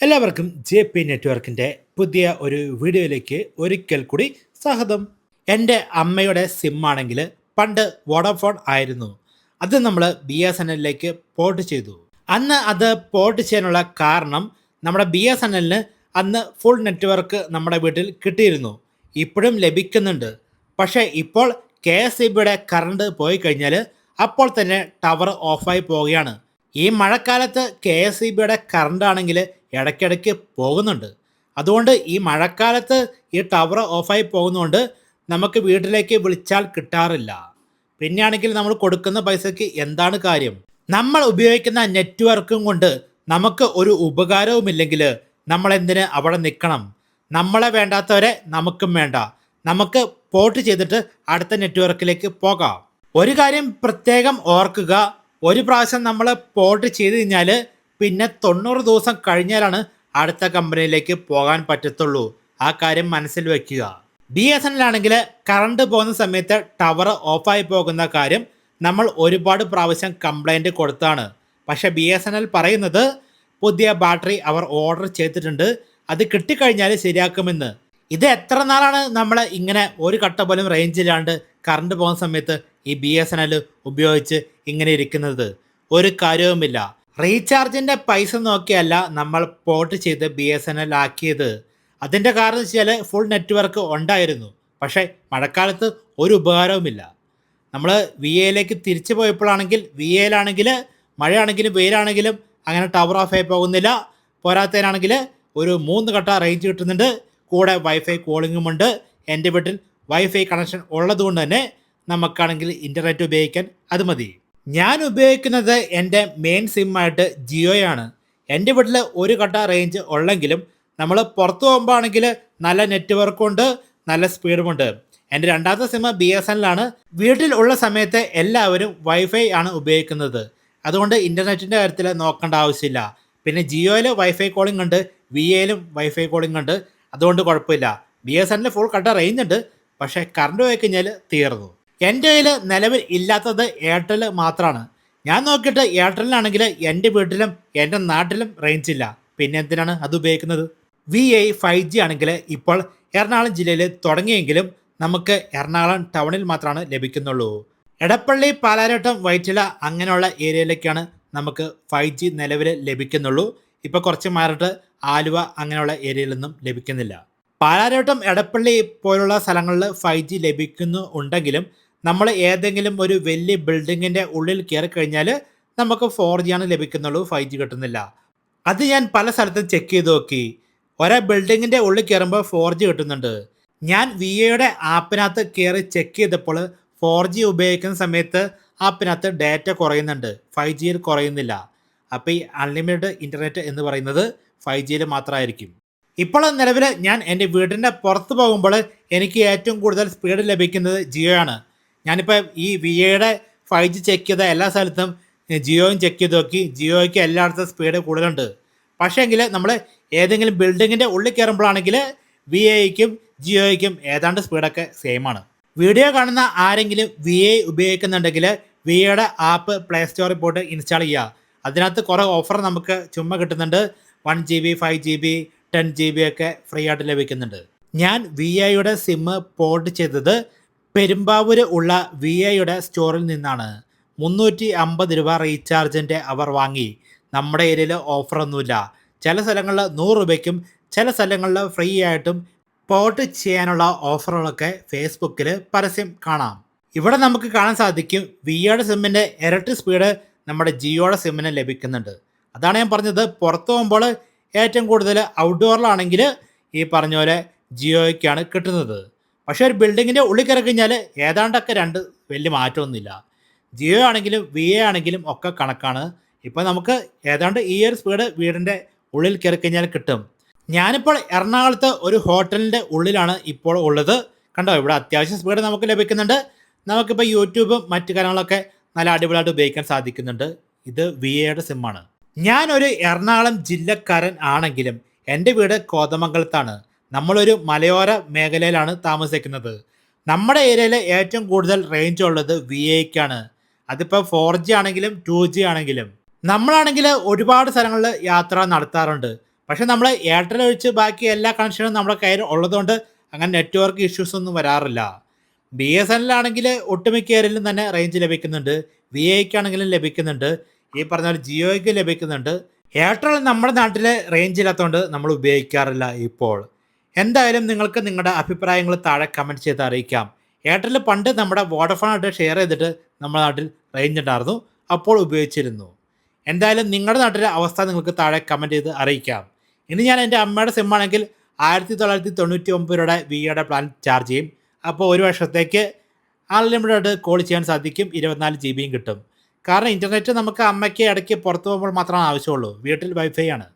എല്ലാവർക്കും J P നെറ്റ്വർക്കിന്റെ പുതിയ ഒരു വീഡിയോയിലേക്ക് ഒരിക്കൽ കൂടി സ്വാഗതം. എന്റെ അമ്മയുടെ സിമ്മാണെങ്കിൽ പണ്ട് വോഡഫോൺ ആയിരുന്നു. അത് നമ്മൾ ബി എസ് എൻ എല്ലിലേക്ക് പോർട്ട് ചെയ്തു. അന്ന് അത് പോർട്ട് ചെയ്യാനുള്ള കാരണം നമ്മുടെ ബി എസ് എൻ എല്ലിന് അന്ന് ഫുൾ നെറ്റ്വർക്ക് നമ്മുടെ വീട്ടിൽ കിട്ടിയിരുന്നു. ഇപ്പോഴും ലഭിക്കുന്നുണ്ട്. പക്ഷേ ഇപ്പോൾ കെ എസ് ഇ ബിയുടെ കറണ്ട് പോയി കഴിഞ്ഞാൽ അപ്പോൾ തന്നെ ടവർ ഓഫായി പോവുകയാണ്. ഈ മഴക്കാലത്ത് കെ എസ് ഇ ബിയുടെ കറണ്ട് ആണെങ്കിൽ ഇടയ്ക്കിടയ്ക്ക് പോകുന്നുണ്ട്. അതുകൊണ്ട് ഈ മഴക്കാലത്ത് ഈ ടവർ ഓഫായി പോകുന്നതുകൊണ്ട് നമുക്ക് വീട്ടിലേക്ക് വിളിച്ചാൽ കിട്ടാറില്ല. പിന്നെയാണെങ്കിൽ നമ്മൾ കൊടുക്കുന്ന പൈസയ്ക്ക് എന്താണ് കാര്യം? നമ്മൾ ഉപയോഗിക്കുന്ന നെറ്റ്വർക്കും കൊണ്ട് നമുക്ക് ഒരു ഉപകാരവുമില്ലെങ്കിൽ നമ്മൾ എന്തിന് അവിടെ നിൽക്കണം? നമ്മളെ വേണ്ടാത്തവരെ നമുക്കും വേണ്ട. നമുക്ക് പോർട്ട് ചെയ്തിട്ട് അടുത്ത നെറ്റ്വർക്കിലേക്ക് പോകാം. ഒരു കാര്യം പ്രത്യേകം ഓർക്കുക. ഒരു പ്രാവശ്യം നമ്മൾ പോർട്ട് ചെയ്ത് കഴിഞ്ഞാൽ പിന്നെ തൊണ്ണൂറ് ദിവസം കഴിഞ്ഞാലാണ് അടുത്ത കമ്പനിയിലേക്ക് പോകാൻ പറ്റത്തുള്ളൂ. ആ കാര്യം മനസ്സിൽ വെക്കുക. ബി എസ് എൻ ആണെങ്കിൽ കറണ്ട് പോകുന്ന സമയത്ത് ടവർ ഓഫായി പോകുന്ന കാര്യം നമ്മൾ ഒരുപാട് പ്രാവശ്യം കംപ്ലൈന്റ് കൊടുത്താണ്. പക്ഷേ ബി എസ് എൻ എൽ പറയുന്നത് പുതിയ ബാറ്ററി അവർ ഓർഡർ ചെയ്തിട്ടുണ്ട്. അത് കിട്ടിക്കഴിഞ്ഞാൽ ശരിയാക്കുമെന്ന്. ഇത് എത്ര നാളാണ് നമ്മൾ ഇങ്ങനെ ഒരു കട്ട പോലും റേഞ്ചിലാണ്ട് കറണ്ട് പോകുന്ന സമയത്ത് ഈ ബി എസ് എൻ എൽ ഉപയോഗിച്ച് ഇങ്ങനെ ഇരിക്കുന്നത്? ഒരു കാര്യവുമില്ല. റീചാർജിന്റെ പൈസ നോക്കിയല്ല നമ്മൾ പോർട്ട് ചെയ്ത് ബി എസ് എൻ എൽ ആക്കിയത്. അതിന്റെ കാരണം വെച്ചാൽ ഫുൾ നെറ്റ്വർക്ക് ഉണ്ടായിരുന്നു. പക്ഷേ മഴക്കാലത്ത് ഒരു ഉപകാരവുമില്ല. നമ്മൾ വി എയിലേക്ക് തിരിച്ചു പോയപ്പോഴാണെങ്കിൽ വി എയിലാണെങ്കിൽ മഴയാണെങ്കിലും വെയിലാണെങ്കിലും അങ്ങനെ ടവർ ഓഫ് ആയി പോകുന്നില്ല. പോരാത്തതിനാണെങ്കിൽ ഒരു മൂന്ന് ഘട്ട റേഞ്ച് കിട്ടുന്നുണ്ട്. കൂടെ വൈഫൈ കോളിങ്ങും ഉണ്ട്. എന്റെ വീട്ടിൽ വൈഫൈ കണക്ഷൻ ഉള്ളതുകൊണ്ട് തന്നെ നമുക്കാണെങ്കിൽ ഇന്റർനെറ്റ് ഉപയോഗിക്കാൻ അത് മതി. ഞാൻ ഉപയോഗിക്കുന്നത് എന്റെ മെയിൻ സിമ്മായിട്ട് ജിയോയാണ്. എന്റെ വീട്ടിൽ ഒരു കട്ട റേഞ്ച് ഉള്ളെങ്കിലും നമ്മൾ പുറത്ത് പോകുമ്പോഴാണെങ്കിൽ നല്ല നെറ്റ്വർക്കും ഉണ്ട് നല്ല സ്പീഡുമുണ്ട് എന്റെ രണ്ടാമത്തെ സിം ബി എസ് എൻ ആണ് വീട്ടിൽ ഉള്ള സമയത്ത് എല്ലാവരും വൈഫൈ ആണ് ഉപയോഗിക്കുന്നത്. അതുകൊണ്ട് ഇന്റർനെറ്റിന്റെ കാര്യത്തിൽ നോക്കേണ്ട ആവശ്യമില്ല. പിന്നെ ജിയോയിൽ വൈഫൈ കോളിംഗ് ഉണ്ട് വി എയിലും വൈഫൈ കോളിംഗ് ഉണ്ട്. അതുകൊണ്ട് കുഴപ്പമില്ല. ബി എസ് എന്നിൽ ഫുൾ കട്ട റേഞ്ച് ഉണ്ട്. പക്ഷേ കറണ്ട് പോയി കഴിഞ്ഞാൽ തീർന്നു. എന്റെ കയ്യിൽ നിലവിൽ ഇല്ലാത്തത് എയർടെൽ മാത്രമാണ് ഞാൻ നോക്കിയിട്ട് എയർടെലിനാണെങ്കിൽ എന്റെ വീട്ടിലും എന്റെ നാട്ടിലും റേഞ്ച് ഇല്ല. പിന്നെ എന്തിനാണ് അത് ഉപയോഗിക്കുന്നത്? വി ഐ ഫൈവ് ജി ആണെങ്കിൽ ഇപ്പോൾ എറണാകുളം ജില്ലയിൽ തുടങ്ങിയെങ്കിലും നമുക്ക് എറണാകുളം ടൗണിൽ മാത്രമാണ് ലഭിക്കുന്നുള്ളൂ. എടപ്പള്ളി പാലാരട്ടം വൈറ്റില അങ്ങനെയുള്ള ഏരിയയിലേക്കാണ് നമുക്ക് ഫൈവ് ജി നിലവിൽ ലഭിക്കുന്നുള്ളൂ. ഇപ്പോൾ കുറച്ച് മാറിയിട്ട് ആലുവ അങ്ങനെയുള്ള ഏരിയയിലൊന്നും ലഭിക്കുന്നില്ല. പാലാരോട്ടം എടപ്പള്ളി പോലുള്ള സ്ഥലങ്ങളിൽ ഫൈവ് ജി ലഭിക്കുന്നു ഉണ്ടെങ്കിലും നമ്മൾ ഏതെങ്കിലും ഒരു വലിയ ബിൽഡിങ്ങിന്റെ ഉള്ളിൽ കയറി കഴിഞ്ഞാൽ നമുക്ക് ഫോർ ജി ആണ് ലഭിക്കുന്നുള്ളൂ ഫൈവ് ജി കിട്ടുന്നില്ല. അത് ഞാൻ പല സ്ഥലത്തും ചെക്ക് ചെയ്ത് നോക്കി. ഒരേ ബിൽഡിങ്ങിന്റെ ഉള്ളിൽ കയറുമ്പോൾ ഫോർ ജി കിട്ടുന്നുണ്ട്. ഞാൻ വി എയുടെ ആപ്പിനകത്ത് കയറി ചെക്ക് ചെയ്തപ്പോൾ ഫോർ ജി ഉപയോഗിക്കുന്ന സമയത്ത് ആപ്പിനകത്ത് ഡാറ്റ കുറയുന്നുണ്ട്. ഫൈവ് ജിയിൽ കുറയുന്നില്ല. അപ്പോൾ ഈ അൺലിമിറ്റഡ് ഇന്റർനെറ്റ് എന്ന് പറയുന്നത് ഫൈവ് ജിയിൽ മാത്രമായിരിക്കും. ഇപ്പോൾ നിലവിൽ ഞാൻ എന്റെ വീടിന്റെ പുറത്ത് പോകുമ്പോൾ എനിക്ക് ഏറ്റവും കൂടുതൽ സ്പീഡ് ലഭിക്കുന്നത് ജിയോ ആണ്. ഞാനിപ്പോൾ ഈ വി എയുടെ ഫൈവ് ജി ചെക്ക് ചെയ്ത എല്ലാ സ്ഥലത്തും ജിയോയും ചെക്ക് ചെയ്ത് നോക്കി. ജിയോയ്ക്ക് എല്ലായിടത്തും സ്പീഡ് കൂടുതലുണ്ട്. പക്ഷേ എങ്കിൽ നമ്മൾ ഏതെങ്കിലും ബിൽഡിങ്ങിന്റെ ഉള്ളിൽ കയറുമ്പോഴാണെങ്കിൽ വി ഐക്കും ജിയോയ്ക്കും ഏതാണ്ട് സ്പീഡൊക്കെ സെയിം ആണ്. വീഡിയോ കാണുന്ന ആരെങ്കിലും വി ഐ ഉപയോഗിക്കുന്നുണ്ടെങ്കിൽ വി ഐയുടെ ആപ്പ് പ്ലേ സ്റ്റോറിൽ പോയിട്ട് ഇൻസ്റ്റാൾ ചെയ്യുക. അതിനകത്ത് കുറേ ഓഫർ നമുക്ക് ചുമ്മാ കിട്ടുന്നുണ്ട്. One G B five G B ten G B ഒക്കെ ഫ്രീ ആയിട്ട് ലഭിക്കുന്നുണ്ട്. ഞാൻ വി ഐയുടെ സിമ്മ് പോർട്ട് ചെയ്തത് പെരുമ്പാവൂർ ഉള്ള വി ഐയുടെ സ്റ്റോറിൽ നിന്നാണ് മുന്നൂറ്റി അമ്പത് രൂപ റീചാർജിന്റെ അവർ വാങ്ങി. നമ്മുടെ ഏരിയയിൽ ഓഫറൊന്നുമില്ല. ചില സ്ഥലങ്ങളിൽ നൂറ് രൂപയ്ക്കും ചില സ്ഥലങ്ങളിൽ ഫ്രീ ആയിട്ടും പോർട്ട് ചെയ്യാനുള്ള ഓഫറുകളൊക്കെ ഫേസ്ബുക്കിൽ പരസ്യം കാണാം. ഇവിടെ നമുക്ക് കാണാൻ സാധിക്കും വിയുടെ സിമ്മിന്റെ ഇരട്ടി സ്പീഡ് നമ്മുടെ ജിയോയുടെ സിമ്മിന് ലഭിക്കുന്നുണ്ട്. അതാണ് ഞാൻ പറഞ്ഞത്. പുറത്തു പോകുമ്പോൾ ഏറ്റവും കൂടുതൽ ഔട്ട്ഡോറിലാണെങ്കിൽ ഈ പറഞ്ഞ പോലെ ജിയോയ്ക്കാണ് കിട്ടുന്നത്. പക്ഷേ ഒരു ബിൽഡിങ്ങിന്റെ ഉള്ളിൽ കയറി കഴിഞ്ഞാൽ ഏതാണ്ടൊക്കെ രണ്ട് വലിയ മാറ്റമൊന്നുമില്ല. ജിയോ ആണെങ്കിലും വി എ ആണെങ്കിലും ഒക്കെ കണക്കാണ്. ഇപ്പോൾ നമുക്ക് ഏതാണ്ട് ഈ ഒരു സ്പീഡ് വീടിന്റെ ഉള്ളിൽ കയറി കഴിഞ്ഞാൽ കിട്ടും. ഞാനിപ്പോൾ എറണാകുളത്ത് ഒരു ഹോട്ടലിന്റെ ഉള്ളിലാണ് ഇപ്പോൾ ഉള്ളത്. കണ്ടോ ഇവിടെ അത്യാവശ്യം സ്പീഡ് നമുക്ക് ലഭിക്കുന്നുണ്ട്. നമുക്കിപ്പോൾ യൂട്യൂബും മറ്റു കാര്യങ്ങളൊക്കെ നല്ല അടിപൊളിയായിട്ട് ഉപയോഗിക്കാൻ സാധിക്കുന്നുണ്ട്. ഇത് വി എയുടെ സിമ്മാണ് ഞാനൊരു എറണാകുളം ജില്ലക്കാരൻ ആണെങ്കിലും എന്റെ വീട് കോതമംഗലത്താണ്. നമ്മളൊരു മലയോര മേഖലയിലാണ് താമസിക്കുന്നത്. നമ്മുടെ ഏരിയയിൽ ഏറ്റവും കൂടുതൽ റേഞ്ച് ഉള്ളത് വി ഐക്കാണ് അതിപ്പോൾ ഫോർ ജി ആണെങ്കിലും ടു ജി ആണെങ്കിലും. നമ്മളാണെങ്കിൽ ഒരുപാട് സ്ഥലങ്ങളിൽ യാത്ര നടത്താറുണ്ട്. പക്ഷേ നമ്മൾ എയർടെൽ ഒഴിച്ച് ബാക്കി എല്ലാ കണക്ഷനും നമ്മുടെ കയ്യിൽ ഉള്ളതുകൊണ്ട് അങ്ങനെ നെറ്റ്വർക്ക് ഇഷ്യൂസ് ഒന്നും വരാറില്ല. ബി എസ് എൻ എല്ലാണെങ്കിൽ ഒട്ടുമിക്ക ഏരിയയിലും തന്നെ റേഞ്ച് ലഭിക്കുന്നുണ്ട്. വി ഐക്കാണെങ്കിലും ലഭിക്കുന്നുണ്ട്. ഈ പറഞ്ഞ പോലെ ജിയോയ്ക്ക് ലഭിക്കുന്നുണ്ട്. എയർടെൽ നമ്മുടെ നാട്ടിലെ റേഞ്ച് ഇല്ലാത്തതുകൊണ്ട് നമ്മൾ ഉപയോഗിക്കാറില്ല ഇപ്പോൾ. എന്തായാലും നിങ്ങൾക്ക് നിങ്ങളുടെ അഭിപ്രായങ്ങൾ താഴെ കമന്റ് ചെയ്ത് അറിയിക്കാം. എയർടെൽ പണ്ട് നമ്മുടെ വോഡഫോണായിട്ട് ഷെയർ ചെയ്തിട്ട് നമ്മുടെ നാട്ടിൽ റേഞ്ച് ഉണ്ടായിരുന്നു. അപ്പോൾ ഉപയോഗിച്ചിരുന്നു. എന്തായാലും നിങ്ങളുടെ നാട്ടിലെ അവസ്ഥ നിങ്ങൾക്ക് താഴെ കമന്റ് ചെയ്ത് അറിയിക്കാം. ഇനി ഞാൻ എന്റെ അമ്മയുടെ സിമ്മാണെങ്കിൽ ആയിരത്തി തൊള്ളായിരത്തി തൊണ്ണൂറ്റി ഒമ്പത് രൂപയുടെ വി വിയുടെ പ്ലാൻ ചാർജ് ചെയ്യും. അപ്പോൾ ഒരു വർഷത്തേക്ക് അൺലിമിറ്റഡ് കോൾ ചെയ്യാൻ സാധിക്കും. ഇരുപത്തിനാല് ജി ബിയും കിട്ടും. കാരണം ഇന്റർനെറ്റ് നമുക്ക് അമ്മയ്ക്ക് ഇടയ്ക്ക് പുറത്തു പോകുമ്പോൾ മാത്രമാണ് ആവശ്യമുള്ളൂ. വീട്ടിൽ വൈഫൈ ആണ്.